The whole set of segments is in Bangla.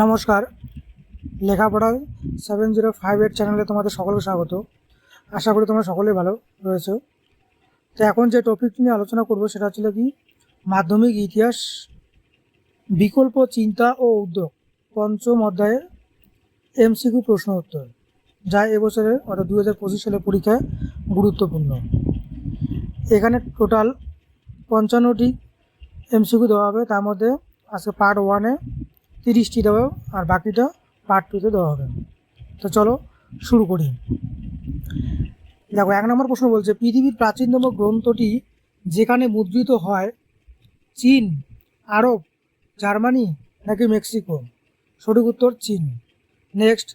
নমস্কার। লেখাপড়া সেভেন জিরো ফাইভ এইট চ্যানেলে তোমাদের সকলকে স্বাগত। আশা করি তোমরা সকলেই ভালো রয়েছো। তো এখন যে টপিক নিয়ে আলোচনা করব সেটা হচ্ছিল কি, মাধ্যমিক ইতিহাস, বিকল্প চিন্তা ও উদ্যোগ, পঞ্চম অধ্যায়ে এমসিকিউ প্রশ্ন উত্তর যা এবছরের অর্থাৎ দু হাজার পঁচিশ সালের পরীক্ষায় গুরুত্বপূর্ণ। এখানে টোটাল পঞ্চান্নটি এমসিকিউ দেওয়া হবে। তার মধ্যে আজকে পার্ট ওয়ানে তিরিশটি দেওয়া আর বাকিটা পার্ট টুতে দেওয়া হবে। তো চলো শুরু করি। দেখো, এক নম্বর প্রশ্ন বলছে, পৃথিবীর প্রাচীনতম গ্রন্থটি যেখানে মুদ্রিত হয় চীন, আরব, জার্মানি নাকি মেক্সিকো? সঠিক উত্তর চীন। নেক্সট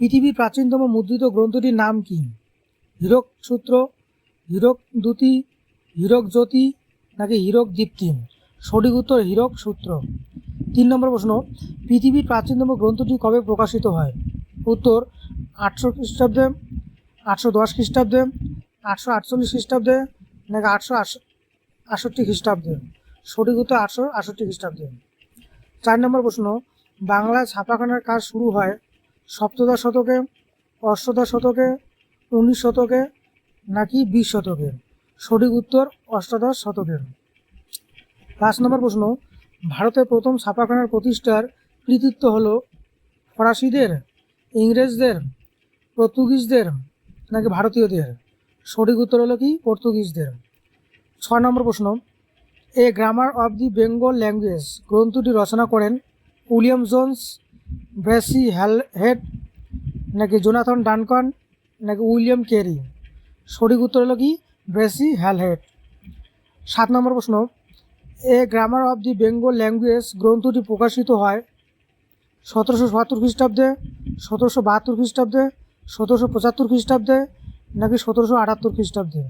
পৃথিবীর প্রাচীনতম মুদ্রিত গ্রন্থটির নাম কি? হীরক সূত্র হীরক দ্যুতি হীরক জ্যোতি নাকি হীরক দীপ্তি সঠিক উত্তর হীরক সূত্র তিন নম্বর প্রশ্ন, পৃথিবীর প্রাচীনতম গ্রন্থটি কবে প্রকাশিত হয়? উত্তর, আটশো খ্রিস্টাব্দে, আটশো দশ খ্রিস্টাব্দে, আটশো আটচল্লিশ খ্রিস্টাব্দে, নাকি আটশো আটষট্টি খ্রিস্টাব্দে? সঠিক উত্তর আটশো আটষট্টি খ্রিস্টাব্দে। চার নম্বর প্রশ্ন বাংলা ছাপাখানার কাজ শুরু হয় সপ্তদশ শতকে, অষ্টদশ শতকে, উনিশ শতকে, নাকি বিশ শতকে? সঠিক উত্তর অষ্টাদশ শতকে পাঁচ নম্বর প্রশ্ন ভারতের প্রথম ছাপাখানার প্রতিষ্ঠার কৃতিত্ব হল ফরাসিদের, ইংরেজদের, পর্তুগিজদের নাকি ভারতীয়দের? সঠিক উত্তর হলো কি? পর্তুগিজদের। ছ নম্বর প্রশ্ন। A grammar of the Bengal language গ্রন্থটি রচনা করেন উইলিয়াম জোন্স, ব্রেসি হ্যাল হেড, নাকি জোনাথন ডানকন, নাকি উইলিয়াম কেরি? সঠিক উত্তর হলো কি? ব্রেসি হ্যালহেড সাত নম্বর প্রশ্ন। A grammar of the Bengal language গ্রন্থটি প্রকাশিত হয় সতেরোশো বাহাত্তর খ্রিস্টাব্দে, সতেরোশো বাহাত্তর খ্রিস্টাব্দে, সতেরোশো পঁচাত্তর খ্রিস্টাব্দে নাকি সতেরোশো আটাত্তর খ্রিস্টাব্দে?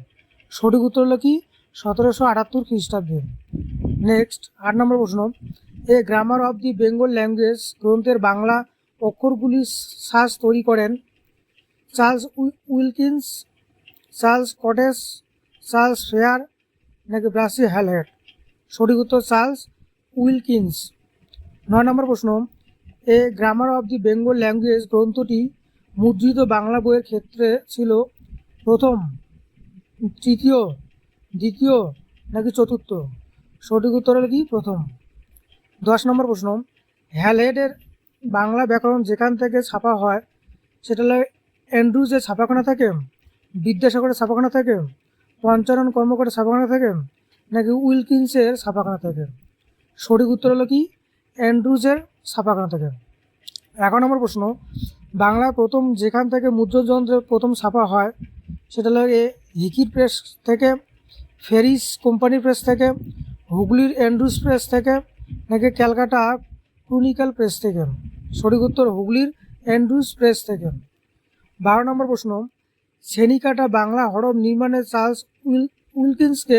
সঠিক উত্তর হলো কি? সতেরোশো আটাত্তর খ্রিস্টাব্দে। নেক্সট আট নম্বর প্রশ্ন। A grammar of the Bengal language গ্রন্থের বাংলা অক্ষরগুলি সাজ তৈরি করেন Charles Wilkins, Charles Coates, Charles Fair নাকি ব্রাসি হ্যালহেড সঠিক উত্তর চার্লস উইলকিন্স। নয় নম্বর প্রশ্ন, a grammar of the Bengal language গ্রন্থটি মুদ্রিত বাংলা বইয়ের ক্ষেত্রে ছিল প্রথম, তৃতীয়, দ্বিতীয় নাকি চতুর্থ? সঠিক উত্তর হলো কি? প্রথম। দশ নম্বর প্রশ্ন হ্যালহেডের বাংলা ব্যাকরণ যেখান থেকে ছাপা হয়, সেটা হলো অ্যান্ড্রুজের ছাপাখানা থাকে, বিদ্যাসাগরের ছাপাখানা থাকে, পঞ্চানন কর্মকরের ছাপাখানা থাকে নাকি উইলকিন্সের ছাপাখানা থেকে? সঠিক উত্তর হলো কি? অ্যান্ড্রুজের ছাপাখানা থেকে। এগারো নম্বর প্রশ্ন বাংলার প্রথম যেখান থেকে মুদ্রণ যন্ত্রের প্রথম ছাপা হয়, সেটা এ হিকির প্রেস থেকে, ফেরিস কোম্পানি প্রেস থেকে, হুগলির অ্যান্ড্রুজ প্রেস থেকে, নাকি ক্যালকাটা ক্রুনিক্যাল প্রেস থেকে? সঠিক উত্তর, হুগলির অ্যান্ড্রুজ প্রেস থেকে। বারো নম্বর প্রশ্ন, শ্রেণিকাটা বাংলা হরফ নির্মাণে চার্লস উইল, উইলকিন্সকে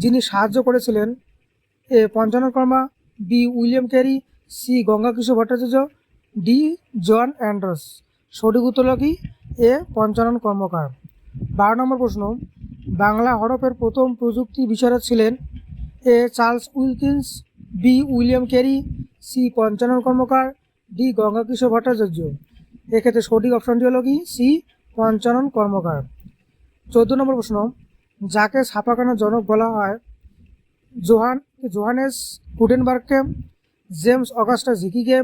যিনি সাহায্য করেছিলেন, A Panchanan Karma, B William Carey, C Gangakishore Bhattacharya, D John Andrews. সঠিক উত্তর কি? এ পঞ্চানন কর্মকার। বারো নম্বর প্রশ্ন, বাংলা হরফের প্রথম প্রযুক্তি বিচারক ছিলেন A Charles Wilkins, B William Carey, C Panchanan Karmakar, D Gangakishore Bhattacharya. এক্ষেত্রে সঠিক অপশনটি হলো কি? সি পঞ্চানন কর্মকার। চোদ্দ নম্বর প্রশ্ন যাকে ছাপাখানার জনক বলা হয়, জোহান, জোহানেস গুটেনবার্গকে, জেমস অগাস্টা জিকিকে,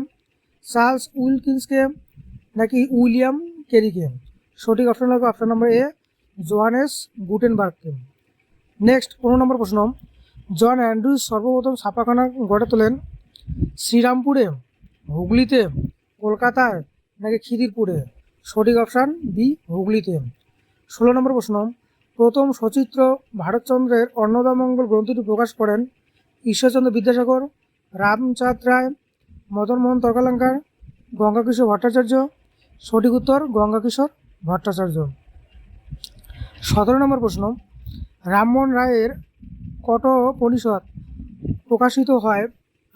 চার্লস উইলকিন্সকে, নাকি উইলিয়াম কেরিকে। সঠিক অপশন হবে অপশন নম্বর এ, জোহানেস গুটেনবার্গকে। নেক্সট, পনেরো নম্বর প্রশ্ন। জন অ্যান্ড্রুজ সর্বপ্রথম ছাপাখানা গড়ে তোলেন শ্রীরামপুরে, হুগলিতে, কলকাতায়, নাকি খিদিরপুরে? সঠিক অপশান বি, হুগলিতে। ষোলো নম্বর প্রশ্ন। প্রথম সচিত্র ভারতচন্দ্রের অন্নদামঙ্গল গ্রন্থটি প্রকাশ করেন ঈশ্বরচন্দ্র বিদ্যাসাগর, রামচাঁদ রায় মদনমোহন তর্কালঙ্কার, গঙ্গাকিশোর ভট্টাচার্য, সঠিক উত্তর গঙ্গাকিশোর ভট্টাচার্য। সতেরো নম্বর প্রশ্ন, রামমোহন রায়ের কট পরিষদ প্রকাশিত হয়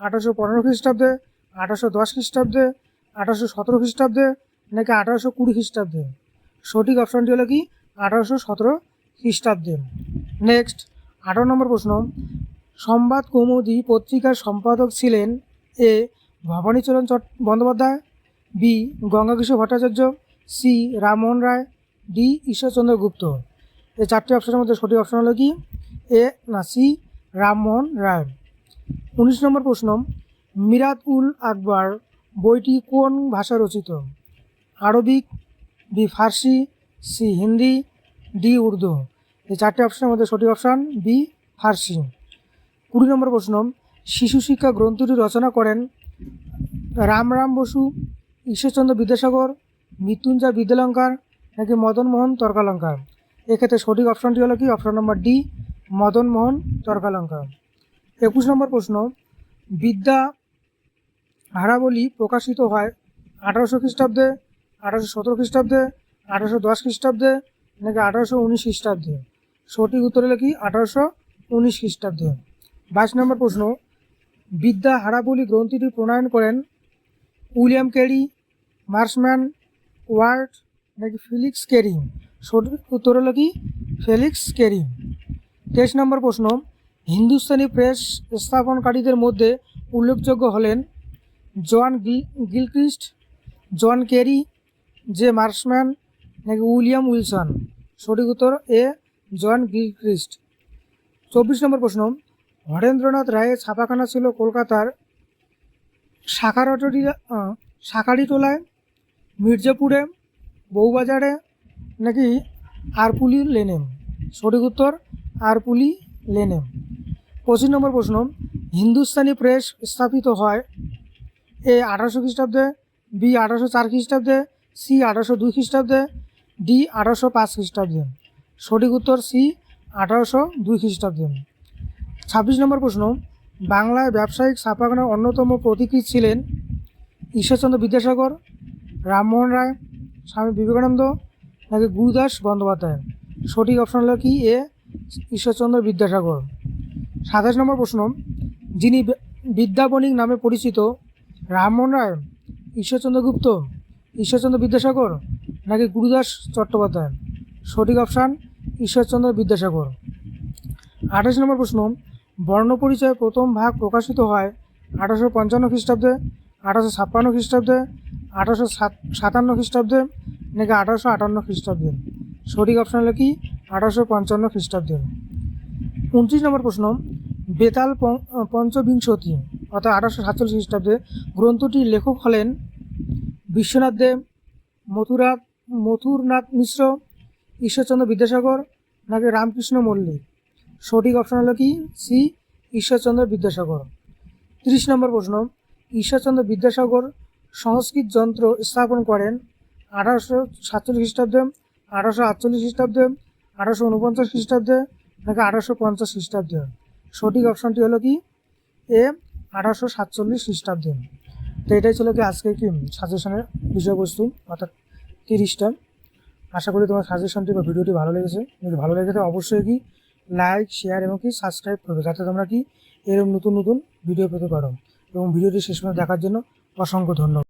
আঠারোশো পনেরো খ্রিস্টাব্দে, আঠারোশো দশ খ্রিস্টাব্দে, আঠারোশো সতেরো খ্রিস্টাব্দে নাকি আঠারোশো কুড়ি খ্রিস্টাব্দে? সঠিক অপশানটি হলো কি? আঠারোশো সতেরো খ্রিস্টাব্দে। নেক্সট আঠারো নম্বর প্রশ্ন। সংবাদ কৌমুদি পত্রিকার সম্পাদক ছিলেন এ ভবানীচরণ চট Bandyopadhyay, B Gangakishore Bhattacharya, C Rammohan Roy, D Ishwarchandra Gupta. এই চারটি অপশনের মধ্যে সঠিক অপশন হলো কি? এ না সি রামমোহন রায়। উনিশ নম্বর প্রশ্ন। মিরাত উল আকবর বইটি কোন ভাষা রচিত? Arabic B Farsi, C Hindi D Urdu. এই চারটি অপশনের মধ্যে সঠিক অপশন বি ফার্সি। কুড়ি নম্বর প্রশ্ন, শিশু শিক্ষা গ্রন্থটি রচনা করেন রামরাম বসু, ঈশ্বরচন্দ্র বিদ্যাসাগর, মৃত্যুঞ্জয় বিদ্যালঙ্কার নাকি মদন মোহন তর্কালঙ্কার? এক্ষেত্রে সঠিক অপশনটি হলো কি? অপশন নম্বর ডি মদন মোহন তর্কালঙ্কার। একুশ নম্বর প্রশ্ন, বিদ্যা হারাবলি প্রকাশিত হয় আঠারোশো খ্রিস্টাব্দে, আঠারোশো সতেরো খ্রিস্টাব্দে, আঠারোশো দশ খ্রিস্টাব্দে নাকি আঠারোশো উনিশ খ্রিস্টাব্দে? সঠিক উত্তর হলো কি? আঠারোশো উনিশ খ্রিস্টাব্দে। বাইশ নম্বর প্রশ্ন। বিদ্যা হারাবলি গ্রন্থিটি প্রণয়ন করেন উইলিয়াম কেরি মার্সম্যান ওয়ার্ড নাকি ফিলিক্স কেরি? সঠিক উত্তর হলো কি? Felix Carey. তেইশ নম্বর প্রশ্ন। হিন্দুস্তানি প্রেস স্থাপনকারীদের মধ্যে উল্লেখযোগ্য হলেন John Gil, Gilchrist, John Carey J Marshman নাকি উইলিয়াম উইলসন? সঠিক উত্তর এ, জন গিলক্রিস্ট। চব্বিশ নম্বর প্রশ্ন। হরেন্দ্রনাথ রায়ের ছাপাখানা ছিল কলকাতার শাখারটরি শাখারিটোলায়, মির্জাপুরে, বউবাজারে নাকি আরপুলি লেনে সঠিক উত্তর আরপুলি লেনে পঁচিশ নম্বর প্রশ্ন। হিন্দুস্তানি প্রেস স্থাপিত হয় এ আঠারোশো খ্রিস্টাব্দে, বি আঠারোশো চার খ্রিস্টাব্দে, সি আঠারোশো দুই খ্রিস্টাব্দে ডি আঠারোশো পাঁচ খ্রিস্টাব্দে। সঠিক উত্তর সি আঠারোশো দুই খ্রিস্টাব্দে। ছাব্বিশ নম্বর প্রশ্ন, বাংলায় ব্যবসায়িক ছাপাখানার অন্যতম প্রতীকী ছিলেন ঈশ্বরচন্দ্র বিদ্যাসাগর, রামমোহন রায়, স্বামী বিবেকানন্দ নাকি গুরুদাস বন্দ্যোপাধ্যায়? সঠিক অপশন হলো কি এ, ঈশ্বরচন্দ্র বিদ্যাসাগর। সাতাশ নম্বর প্রশ্ন, যিনি বিদ্যাবণিক নামে পরিচিত রামমোহন রায়, ঈশ্বরচন্দ্র গুপ্ত, ঈশ্বরচন্দ্র বিদ্যাসাগর নাকি গুরুদাস চট্টোপাধ্যায়? সঠিক অপশান ঈশ্বরচন্দ্র বিদ্যাসাগর। আঠাশ নম্বর প্রশ্ন, বর্ণপরিচয় প্রথম ভাগ প্রকাশিত হয় আঠারোশো পঞ্চান্ন খ্রিস্টাব্দে, আঠারোশো ছাপ্পান্ন খ্রিস্টাব্দে, আঠারোশো সাত সাতান্ন খ্রিস্টাব্দে নাকি আঠারোশো আটান্ন খ্রিস্টাব্দে? সঠিক অপশান হলো কি? আঠারোশো পঞ্চান্ন খ্রিস্টাব্দে। উনত্রিশ নম্বর প্রশ্ন, বেতাল পঞ্চবিংশতি, অর্থাৎ আঠারোশো সাতচল্লিশ খ্রিস্টাব্দে গ্রন্থটির লেখক হলেন বিশ্বনাথ দেব মথুরা মথুরনাথ মিশ্র, ঈশ্বরচন্দ্র বিদ্যাসাগর, নাকি রামকৃষ্ণ মল্লিক? সঠিক অপশন হলো কি? সি ঈশ্বরচন্দ্র বিদ্যাসাগর। তিরিশ নম্বর প্রশ্ন। ঈশ্বরচন্দ্র বিদ্যাসাগর সংস্কৃত যন্ত্র স্থাপন করেন আঠারোশো সাতচল্লিশ খ্রিস্টাব্দে, আঠারোশো আটচল্লিশ খ্রিস্টাব্দে, আঠারোশো উনপঞ্চাশ খ্রিস্টাব্দে, নাকি আঠারোশো পঞ্চাশ খ্রিস্টাব্দে? সঠিক অপশনটি হলো কি? এ আঠারোশো সাতচল্লিশ খ্রিস্টাব্দে। তো এটাই ছিল কি আজকে কি সাজেশনের বিষয়বস্তু? অর্থাৎ তিরিশটা। আশা করি তোমার সাজেশনটি বা ভিডিওটি ভালো লেগেছে। যদি ভালো লেগে থাকে অবশ্যই কি লাইক শেয়ার এবং কি সাবস্ক্রাইব করবে, যাতে তোমরা কি এরকম নতুন নতুন ভিডিও পেতে পারো। এবং ভিডিওটি শেষ পর্যন্ত দেখার জন্য অসংখ্য ধন্যবাদ।